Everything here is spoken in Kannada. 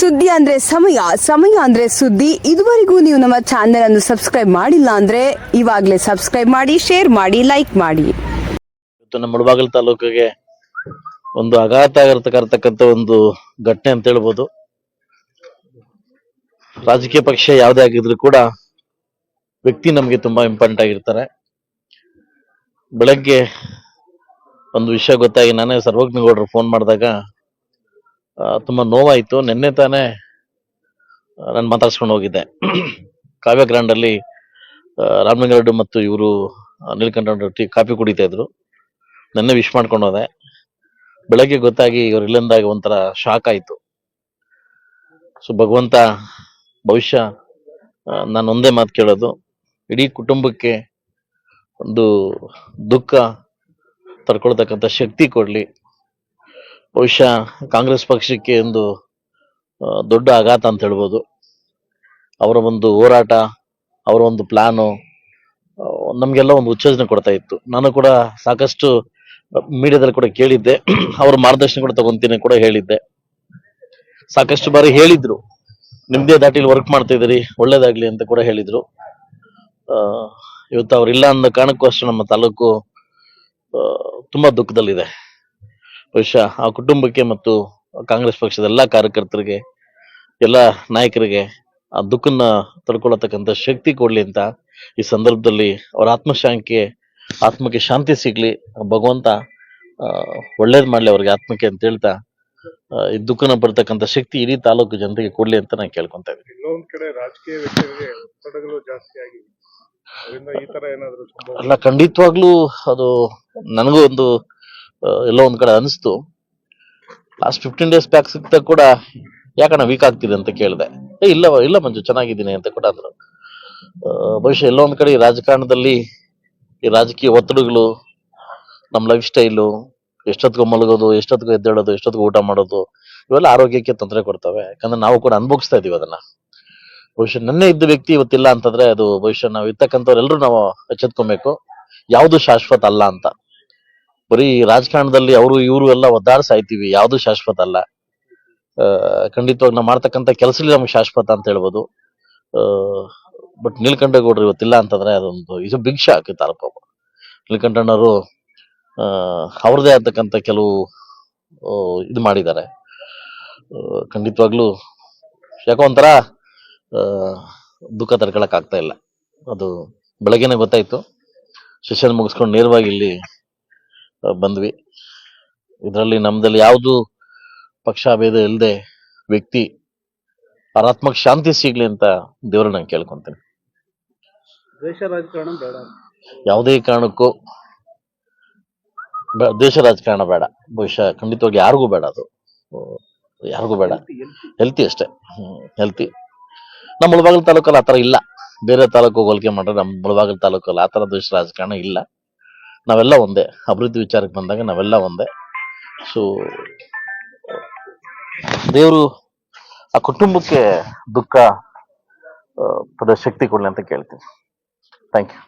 ಸುದ್ದಿ ಅಂದ್ರೆ ಸಮಯ ಸಮಯ ಅಂದ್ರೆ ಸುದ್ದಿ. ಇದುವರೆಗೂ ನೀವು ನಮ್ಮ ಚಾನೆಲ್ ಅನ್ನು ಸಬ್ಸ್ಕ್ರೈಬ್ ಮಾಡಿಲ್ಲ ಅಂದ್ರೆ ಇವಾಗಲೇ ಸಬ್ಸ್ಕ್ರೈಬ್ ಮಾಡಿ ಶೇರ್ ಮಾಡಿ ಲೈಕ್ ಮಾಡಿ. ಇವತ್ತು ನಮ್ಮ ಮುಳಬಾಗಿಲು ತಾಲೂಕಿಗೆ ಒಂದು ಆಘಾತ ಆಗಿರ್ತಕ್ಕಂಥ ಒಂದು ಘಟನೆ ಅಂತ ಹೇಳ್ಬೋದು. ರಾಜಕೀಯ ಪಕ್ಷ ಯಾವುದೇ ಆಗಿದ್ರು ಕೂಡ ವ್ಯಕ್ತಿ ನಮಗೆ ತುಂಬಾ ಇಂಪಾರ್ಟೆಂಟ್ ಆಗಿರ್ತಾರೆ. ಬೆಳಗ್ಗೆ ಒಂದು ವಿಷಯ ಗೊತ್ತಾಗಿ ನಾನೇ ಸರ್ವಜ್ಞಗೌಡರು ಫೋನ್ ಮಾಡಿದಾಗ ತುಂಬಾ ನೋವಾಯಿತು. ನಿನ್ನೆ ತಾನೇ ನಾನು ಮಾತಾಡ್ಸ್ಕೊಂಡು ಹೋಗಿದ್ದೆ. ಕಾವ್ಯ ಗ್ರಾಂಡ್ ಅಲ್ಲಿ ರಾಮಲಿಂಗಾರೆಡ್ಡಿ ಮತ್ತು ಇವರು ನೀಲಕಂಠ ಟೀ, ಕಾಫಿ ಕುಡಿತಾ ಇದ್ರು. ನಿನ್ನೆ ವಿಶ್ ಮಾಡ್ಕೊಂಡು ಹೋದೆ. ಬೆಳಗ್ಗೆ ಗೊತ್ತಾಗಿ ಇವ್ರು ಇಲ್ಲಿಂದಾಗ ಒಂಥರ ಶಾಕ್ ಆಯಿತು. ಸೊ, ಭಗವಂತ, ಭವಿಷ್ಯ ನಾನು ಒಂದೇ ಮಾತು ಕೇಳೋದು. ಇಡೀ ಕುಟುಂಬಕ್ಕೆ ಒಂದು ದುಃಖ ತಡ್ಕೊಳ್ತಕ್ಕಂಥ ಶಕ್ತಿ ಕೊಡ್ಲಿ. ಬಹುಶಃ ಕಾಂಗ್ರೆಸ್ ಪಕ್ಷಕ್ಕೆ ಒಂದು ದೊಡ್ಡ ಆಘಾತ ಅಂತ ಹೇಳ್ಬೋದು. ಅವರ ಒಂದು ಹೋರಾಟ, ಅವರ ಒಂದು ಪ್ಲಾನು ನಮಗೆಲ್ಲ ಒಂದು ಉತ್ತೇಜನ ಕೊಡ್ತಾ ಇತ್ತು. ನಾನು ಕೂಡ ಸಾಕಷ್ಟು ಮೀಡಿಯಾದಲ್ಲಿ ಕೂಡ ಕೇಳಿದ್ದೆ. ಅವ್ರ ಮಾರ್ಗದರ್ಶನ ಕೂಡ ತಗೊಂತೀನಿ ಕೂಡ ಹೇಳಿದ್ದೆ. ಸಾಕಷ್ಟು ಬಾರಿ ಹೇಳಿದ್ರು. ನಿಮ್ದೇ ದಾಟಿಲಿ ವರ್ಕ್ ಮಾಡ್ತಾ ಇದ್ದೀರಿ, ಒಳ್ಳೇದಾಗ್ಲಿ ಅಂತ ಕೂಡ ಹೇಳಿದ್ರು. ಇವತ್ತು ಇವತ್ತು ಅವ್ರಿಲ್ಲ ಅಂದ ಕಾರಣಕ್ಕೂ ಅಷ್ಟೇ ನಮ್ಮ ತಾಲೂಕು ತುಂಬಾ ದುಃಖದಲ್ಲಿದೆ. ಬಹುಶಃ ಆ ಕುಟುಂಬಕ್ಕೆ ಮತ್ತು ಕಾಂಗ್ರೆಸ್ ಪಕ್ಷದ ಎಲ್ಲಾ ಕಾರ್ಯಕರ್ತರಿಗೆ ಎಲ್ಲ ನಾಯಕರಿಗೆ ಆ ದುಃಖನ ತಡ್ಕೊಳತಕ್ಕಂಥ ಶಕ್ತಿ ಕೊಡ್ಲಿ ಅಂತ ಈ ಸಂದರ್ಭದಲ್ಲಿ ಅವರ ಆತ್ಮಶಾಂತಿಗೆ ಆತ್ಮಕ್ಕೆ ಶಾಂತಿ ಸಿಗ್ಲಿ ಭಗವಂತ ಒಳ್ಳೇದು ಮಾಡ್ಲಿ ಅವ್ರಿಗೆ ಆತ್ಮಕ್ಕೆ ಅಂತ ಹೇಳ್ತಾ ಈ ದುಃಖನ ಬರ್ತಕ್ಕಂಥ ಶಕ್ತಿ ಇಡೀ ತಾಲೂಕು ಜನತೆಗೆ ಕೊಡ್ಲಿ ಅಂತ ನಾನು ಕೇಳ್ಕೊಂತ ಇದ್ದೀನಿ. ಇನ್ನೊಂದ್ ಕಡೆ ರಾಜಕೀಯ ವ್ಯಕ್ತಿಗಳಿಗೆ ಒತ್ತಡಗಳು ಜಾಸ್ತಿ ಆಗಿದೆ. ಅದರಿಂದ ಈ ತರ ಏನಾದ್ರು ಸಂಭವ ಅಲ್ಲ ಖಂಡಿತವಾಗ್ಲೂ ಅದು ನನಗೂ ಒಂದು ಎಲ್ಲೋ ಒಂದ್ ಕಡೆ ಅನಿಸ್ತು. ಲಾಸ್ಟ್ ಫಿಫ್ಟೀನ್ ಡೇಸ್ ಬ್ಯಾಕ್ ಸಿಕ್ತ ಕೂಡ ಯಾಕಣ್ಣ ವೀಕ್ ಆಗ್ತಿದೆ ಅಂತ ಕೇಳಿದೆ. ಏ, ಇಲ್ಲ ಇಲ್ಲ ಮಂಜು, ಚೆನ್ನಾಗಿದ್ದೀನಿ ಅಂತ ಕೂಡ ಅಂದ್ರು. ಬಹುಶಃ ಎಲ್ಲೋ ಒಂದ್ ಕಡೆ ಈ ರಾಜಕಾರಣದಲ್ಲಿ ಈ ರಾಜಕೀಯ ಒತ್ತಡಗಳು, ನಮ್ಮ ಲೈಫ್ ಸ್ಟೈಲು ಎಷ್ಟೊತ್ತಿಗೂ ಮಲಗೋದು, ಎಷ್ಟೊತ್ತಿಗೂ ಎದ್ದೇಳೋದು, ಎಷ್ಟೊತ್ತಿಗೂ ಊಟ ಮಾಡೋದು, ಇವೆಲ್ಲ ಆರೋಗ್ಯಕ್ಕೆ ತೊಂದರೆ ಕೊಡ್ತವೆ. ಯಾಕಂದ್ರೆ ನಾವು ಕೂಡ ಅನುಭವಿಸ್ತಾ ಇದೀವಿ ಅದನ್ನ. ಬಹುಶಃ ನನ್ನೇ ಇದ್ದ ವ್ಯಕ್ತಿ ಇವತ್ತಿಲ್ಲ ಅಂತಂದ್ರೆ ಅದು ಬಹುಶಃ ನಾವು ಇರ್ತಕ್ಕಂಥವ್ರೆಲ್ಲರೂ ನಾವು ಎಚ್ಚೆತ್ಕೊಬೇಕು. ಯಾವುದು ಶಾಶ್ವತ ಅಲ್ಲ ಅಂತ. ಬರೀ ರಾಜಕಾರಣದಲ್ಲಿ ಅವರು ಇವರು ಎಲ್ಲ ಒದ್ದಾರ ಸಾಯ್ತೀವಿ ಯಾವುದು ಶಾಶ್ವತ ಅಲ್ಲ. ಖಂಡಿತವಾಗಿ ನಾವು ಮಾಡ್ತಕ್ಕಂಥ ಕೆಲಸದಲ್ಲಿ ನಮ್ಗೆ ಶಾಶ್ವತ ಅಂತ ಹೇಳ್ಬೋದು. ಬಟ್ ನೀಲಕಂಠಗೌಡರು ಇವತ್ತಿಲ್ಲ ಅಂತಂದ್ರೆ ಅದೊಂದು, ಇದು ಬಿಗ್ ಶಾಕ್ ತಾಲೂಕು ನೀಲಕಂಠಣ್ಣವರು ಅವ್ರದೇ ಆಗ್ತಕ್ಕಂಥ ಕೆಲವು ಇದು ಮಾಡಿದ್ದಾರೆ. ಖಂಡಿತವಾಗ್ಲೂ ಯಾಕೋ ಒಂಥರ ದುಃಖ ತಡ್ಕೊಳಕ್ ಆಗ್ತಾ ಇಲ್ಲ. ಅದು ಬೆಳಗ್ಗೆನೆ ಗೊತ್ತಾಯ್ತು. ಸೆಷನ್ ಮುಗಿಸ್ಕೊಂಡು ನೇರವಾಗಿ ಇಲ್ಲಿ ಬಂದ್ವಿ. ಇದರಲ್ಲಿ ನಮ್ದಲ್ಲಿ ಯಾವುದು ಪಕ್ಷ ಭೇದ ಇಲ್ಲದೆ ವ್ಯಕ್ತಿ ಅವ್ರ ಶಾಂತಿ ಸಿಗ್ಲಿ ಅಂತ ದೇವ್ರ ನಾನು ಕೇಳ್ಕೊಂತೀನಿ. ದೇಶ ರಾಜಕಾರಣ ಬೇಡ. ಯಾವುದೇ ಕಾರಣಕ್ಕೂ ದೇಶ ರಾಜಕಾರಣ ಬೇಡ. ಬಹುಶಃ ಖಂಡಿತವಾಗಿ ಯಾರಿಗೂ ಬೇಡ ಅದು. ಯಾರಿಗೂ ಬೇಡ. ಹೆಲ್ತಿ ಅಷ್ಟೇ. ಹೆಲ್ತಿ ನಮ್ಮ ಮುಳಬಾಗಿಲು ತಾಲೂಕಲ್ಲಿ ಆತರ ಇಲ್ಲ. ಬೇರೆ ತಾಲೂಕು ಹೋಲಿಕೆ ಮಾಡಿದ್ರೆ ನಮ್ಮ ಮುಳಬಾಗಿಲು ತಾಲೂಕಲ್ಲಿ ಆತರ ದೇಶ ರಾಜಕಾರಣ ಇಲ್ಲ. ನಾವೆಲ್ಲ ಒಂದೇ. ಅಭಿವೃದ್ಧಿ ವಿಚಾರಕ್ಕೆ ಬಂದಾಗ ನಾವೆಲ್ಲ ಒಂದೇ. ಸೊ ದೇವರು ಆ ಕುಟುಂಬಕ್ಕೆ ದುಃಖ ಪದ ಶಕ್ತಿ ಕೊಡಲಿ ಅಂತ ಕೇಳ್ತೀನಿ. Thank you